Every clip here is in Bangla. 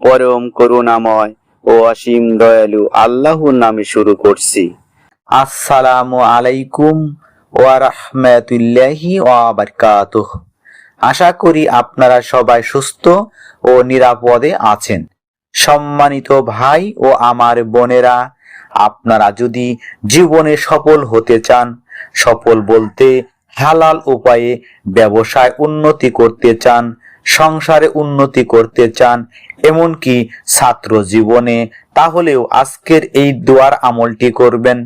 পরম করুণাময় ও অসীম দয়ালু আল্লাহর নামে শুরু করছি। আসসালামু আলাইকুম আশা করি আপনারা সবাই সুস্থ ও নিরাপদে আছেন। সম্মানিত ভাই ও আমার বোনেরা, আপনারা যদি জীবনে সফল হতে চান সফল বলতে হালাল উপায়ে ব্যবসায় উন্নতি করতে চান, সংসারে উন্নতি করতে চান, এমনকি ছাত্র জীবনে, তাহলেও আজকের এই দোয়ার আমলটি করবেন।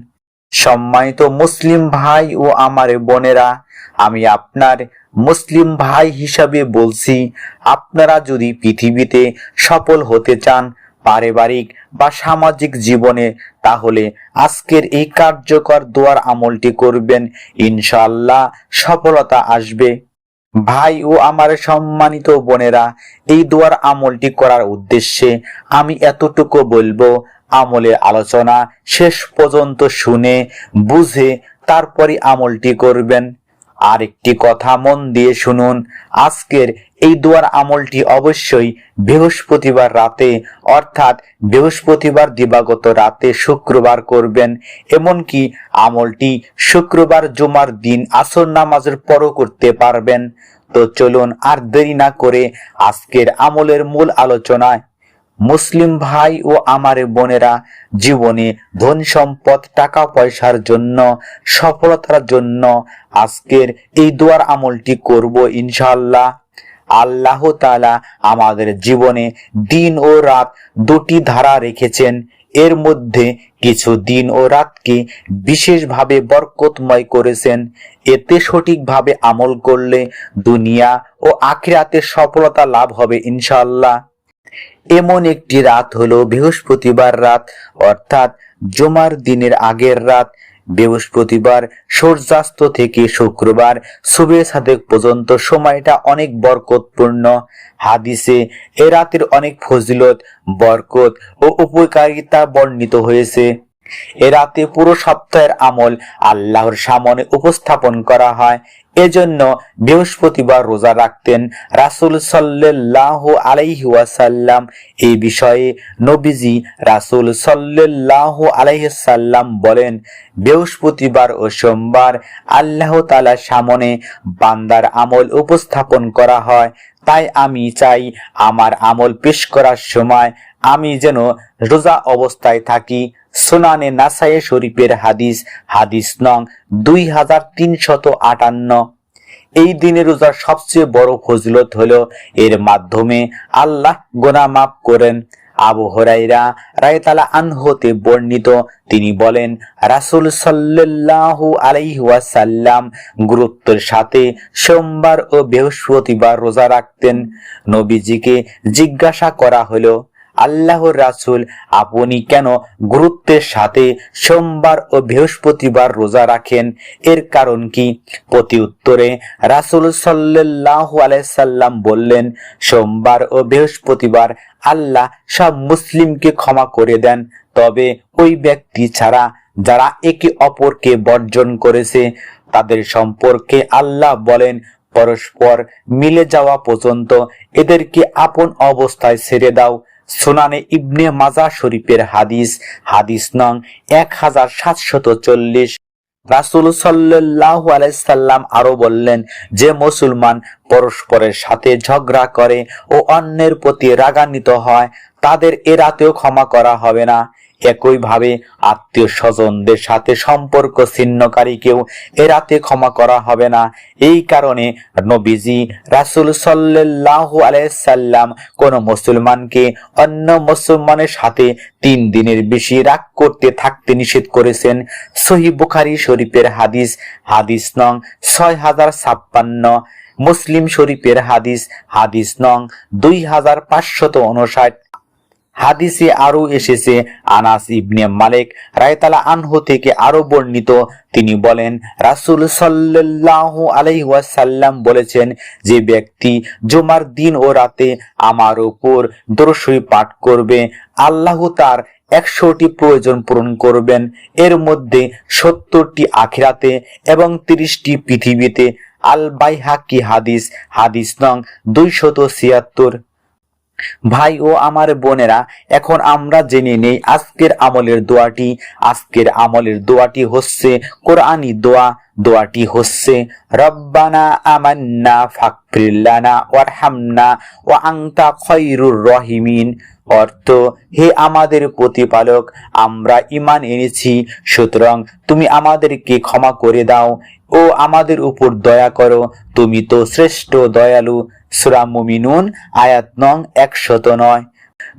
সম্মানিত মুসলিম ভাই ও আমার বোনেরা, আমি আপনার মুসলিম ভাই হিসাবে বলছি, আপনারা যদি পৃথিবীতে সফল হতে চান পারিবারিক বা সামাজিক জীবনে, তাহলে আজকের এই কার্যকর দোয়ার আমলটি করবেন ইনশাল্লাহ সফলতা আসবে। ভাই ও আমার সম্মানিত বোনেরা, এই দোয়ার আমলটি করার উদ্দেশ্যে আমি এতটুকু বলব, আমলের আলোচনা শেষ পর্যন্ত শুনে, বুঝে তারপরে আমলটি করবেন। আরেকটি কথা মন দিয়ে শুনুন। আজকের এই দোয়ার আমলটি অবশ্যই বৃহস্পতিবার রাতে, অর্থাৎ বৃহস্পতিবার দিবাগত রাতে শুক্রবার করবেন। এমনকি আমলটি শুক্রবার জুমার দিন আসর নামাজের পরও করতে পারবেন। তো চলুন আর দেরি না করে আজকের আমলের মূল আলোচনায় মুসলিম ভাই ও আমার বোনেরা জীবনে ধন সম্পদ, টাকা পয়সার জন্য, সফলতার জন্য আজকের এই দোয়ার আমলটি করব ইনশাল্লাহ আল্লাহ তাআলা আমাদের জীবনে দিন ও রাত দুটি ধারা রেখেছেন। এর মধ্যে কিছু দিন ও রাতকে বিশেষভাবে বরকতময় করেছেন। এতে সঠিকভাবে আমল করলে দুনিয়া ও আখিরাতে সফলতা লাভ হবে ইনশাআল্লাহ। এমন একটি রাত হলো বৃহস্পতিবার রাত, অর্থাৎ জমার দিনের আগের রাত। বৃহস্পতিবার সূর্যাস্ত থেকে শুক্রবার সুবে সাদেক পর্যন্ত সময়টা অনেক বরকতপূর্ণ। হাদিসে এ রাতের অনেক ফজিলত, বরকত ও উপকারিতা বর্ণিত হয়েছে। এ রাতে পুরো সপ্তাহের আমল আল্লাহর সামনে উপস্থাপন করা হয়। এজন্য বৃহস্পতিবার রোজা রাখতেন রাসুল সাল্লাহ আলাইহি ওয়াসাল্লাম। এই বিষয়ে নবীজি রাসুল সাল্লাহ আলাইসাল্লাম বলেন, বৃহস্পতিবার ও সোমবার আল্লাহ তালার সামনে বান্দার আমল উপস্থাপন করা হয়। তাই আমি চাই আমার আমল পেশ করার সময় আমি যেন রোজা অবস্থায় থাকি। সোনানে নাসায়ে শরীফের হাদিস হাদিস নং দুই হাজার তিনশত আটান্ন। এই দিনে রোজার সবচেয়ে বড় ফজিলত হল, এর মাধ্যমে আল্লাহ গোনা মাফ করেন। আবু হরাইরা রায়তালা আনহতে বর্ণিত, তিনি বলেন, রাসুল সাল্লাল্লাহু আলাইহি ওয়াসাল্লাম গুরুত্বের সাথে সোমবার ও বৃহস্পতিবার রোজা রাখতেন। নবীজিকে জিজ্ঞাসা করা হলো আল্লাহর রাসুল আপনি কেন গুরুত্বের সাথে সোমবার ও বৃহস্পতিবার রোজা রাখেন? এর কারণ কি? প্রতি উত্তরে রাসুল সাল্লাহ আলাইসাল্লাম বললেন, সোমবার ও বৃহস্পতিবার আল্লাহ সব মুসলিমকে ক্ষমা করে দেন। তবে ওই ব্যক্তি ছাড়া যারা একে অপরকে বর্জন করেছে, তাদের সম্পর্কে আল্লাহ বলেন, পরস্পর মিলে যাওয়া পর্যন্ত এদেরকে আপন অবস্থায় ছেড়ে দাও। সুনানে ইবনে মাজা শরীফের হাদিস হাদিস নং এক হাজার সাতশত চল্লিশ। রাসুল সাল্লাহ আলাইসাল্লাম আরও বললেন, যে মুসলমান পরস্পরের সাথে ঝগড়া করে ও অন্যের প্রতি রাগান্বিত হয় তাদের এ রাতেও ক্ষমা করা হবে না। একইভাবে আত্মীয় স্বজনদের সাথে সম্পর্ক ছিন্নকারীকেও এ রাতে ক্ষমা করা হবে না। এই কারণে নবীজি রাসুল সাল্লাহ আলাইসাল্লাম কোন মুসলমানকে অন্য মুসলমানের সাথে তিন দিনের বেশি রাগ করতে থাকতে নিষেধ করেছেন। সহি বুখারি শরীফের হাদিস হাদিস নং ছয় হাজার ছাপ্পান্ন। মুসলিম শরীফের হাদিস হাদিস নং দুই হাজার পাঁচশত উনষাট হাদিসে আরও এসেছে, আনাস ইবনে মালিক রায়তালা আনহু থেকে আরও বর্ণিত, তিনি বলেন, রাসুল সাল্লাহ আলাইসাল্লাম বলেছেন যে ব্যক্তি জুমার দিন ও রাতে আমার ওপর দরসই পাঠ করবে, আল্লাহ তার একশোটি প্রয়োজন পূরণ করবেন, এর মধ্যে সত্তরটি আখিরাতে এবং তিরিশটি পৃথিবীতে। আল বাইহাকি হাদিস হাদিস নং দুইশত ছিয়াত্তর। ভাই ও আমার বোনেরা, এখন আমরা জেনে নেই আজকের আমলের দোয়াটি। আজকের আমলের দোয়াটি হচ্ছে কোরআনি দোয়া। দোয়াটি হচ্ছে, রব্বানা আমান্না ফাকফিরলানা ওয়ারহামনা ও আংতা খৈরুর রহিমিন। অর্থ, হে আমাদের প্রতিপালক, আমরা ইমান এনেছি। সুতরাং তুমি আমাদেরকে ক্ষমা করে দাও ও আমাদের উপর দয়া করো। তুমি তো শ্রেষ্ঠ দয়ালু। সুরা মুমিনুন, আয়াত নং একশত নয়।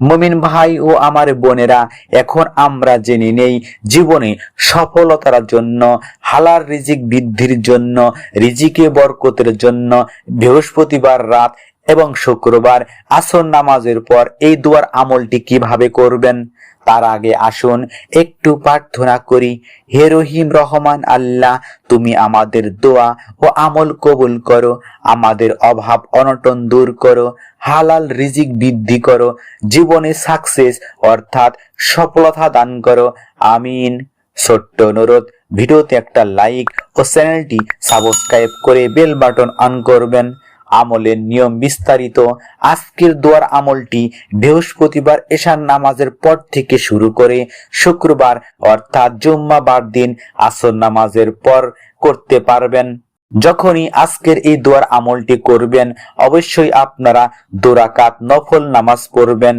মুমিন ভাই ও আমার বোনেরা, এখন আমরা জেনে নেই জীবনে সফলতার জন্য হালার রিজিক বৃদ্ধির জন্য, রিজিকে বরকতের জন্য, বৃহস্পতিবার রাত এবং শুক্রবার আসর নামাজের পর এই দুয়ার আমলটি কীভাবে করবেন? তার আগে আসুন, একটু প্রার্থনা করি, হে রহিম রহমান আল্লাহ, তুমি আমাদের দোয়া ও আমল কবুল করো, আমাদের অভাব অনটন দূর করো, হালাল রিজিক বৃদ্ধি করো, জীবনে সাকসেস অর্থাৎ সফলতা দান করো, আমিন। ছোট্ট অনুরোধ, ভিডিওতে একটা লাইক ও চ্যানেলটি সাবস্ক্রাইব করে বেল বাটন অন করবেন। আমলের নিয়ম বিস্তারিত। আজকের দোয়ার আমলটি বৃহস্পতিবার এশার নামাজের পর থেকে শুরু করে শুক্রবার, অর্থাৎ জুম্মাবার দিন আসর নামাজের পর করতে পারবেন। যখনই আজকের এই দোয়ার আমলটি করবেন, অবশ্যই আপনারা দোরাকাত নফল নামাজ পড়বেন।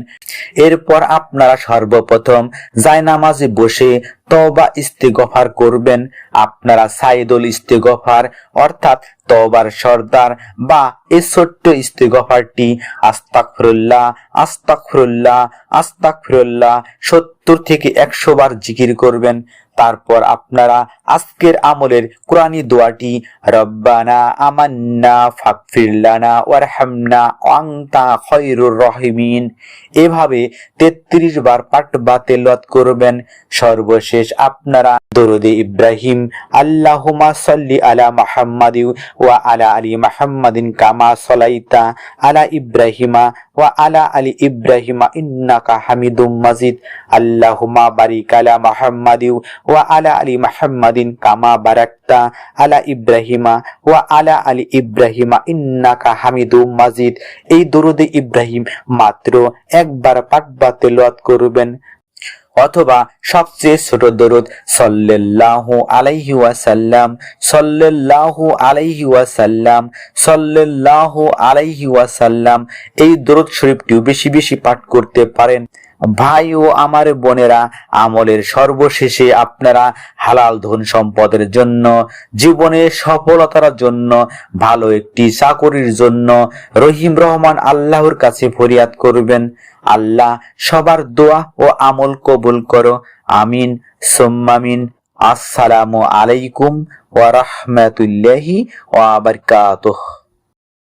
এরপর আপনারা সর্বপ্রথম জায় নামাজে বসে তবা ইস্তেগফার করবেন আপনারা সাইদুল ইস্তেগফার, অর্থাৎ তবার সর্দার বা এই ছোট্ট ইস্তেগফারটি আস্তাকফিরুল্লাহ আস্তাকফিরুল্লাহ আস্তাকফিরুল্লাহ সত্তর থেকে একশো বার জিকির করবেন। তারপর আপনারা আজকের আমলের কোরআনী দোয়াটি রব্বানা আমান্না ফাকফিরলানা ওয়ারহামনা আংতা খৈরুর রহিমিন। এভাবে তেত্রিশ বার পাঠ বা তেলাওয়াত করবেন। সর্বশেষ আপনারা দরুদে ইব্রাহিম আল্লাহুমা সাল্লি আলা মুহাম্মাদি ওয়া আলা আলি মুহাম্মাদিন কামা সালাইতা আলা ইব্রাহিমা ওয়া আলা আলী ইব্রাহিমা ইন্নাকা হামিদুম মাজিদ। আল্লাহুমা বারিক আলা মুহাম্মাদি ওয়া আলা আলি মুহাম্মাদিন কামা বারাকতা আলা ইব্রাহিমা ওয়া আলা আলি ইব্রাহিমা ইন্নাকা হামিদুম মাজিদ। এই দরুদে ইব্রাহিম মাত্র একবার পাঠ বা তেলাওয়াত করবেন। অথবা সবচেয়ে ছোট দরুদ সাল্লাল্লাহু আলাইহি ওয়াসাল্লাম, সাল্লাল্লাহু আলাইহি ওয়াসাল্লাম, সাল্লাল্লাহু আলাইহি ওয়াসাল্লাম, এই দরুদ শরীফটিও বেশি বেশি পাঠ করতে পারেন। ভাই ও আমার বোনেরা, আমলের সর্বশেষে আপনারা হালাল ধন সম্পদের জন্য, জীবনে সফলতার জন্য, ভালো একটি চাকরির জন্য রহিম রহমান আল্লাহর কাছে ফরিয়াদ করবেন। আল্লাহ সবার দোয়া ও আমল কবুল করো। আমিন। সোম্মামিন আসসালামু আলাইকুম ওয়া রাহমাতুল্লাহি ওয়া বারাকাতুহু।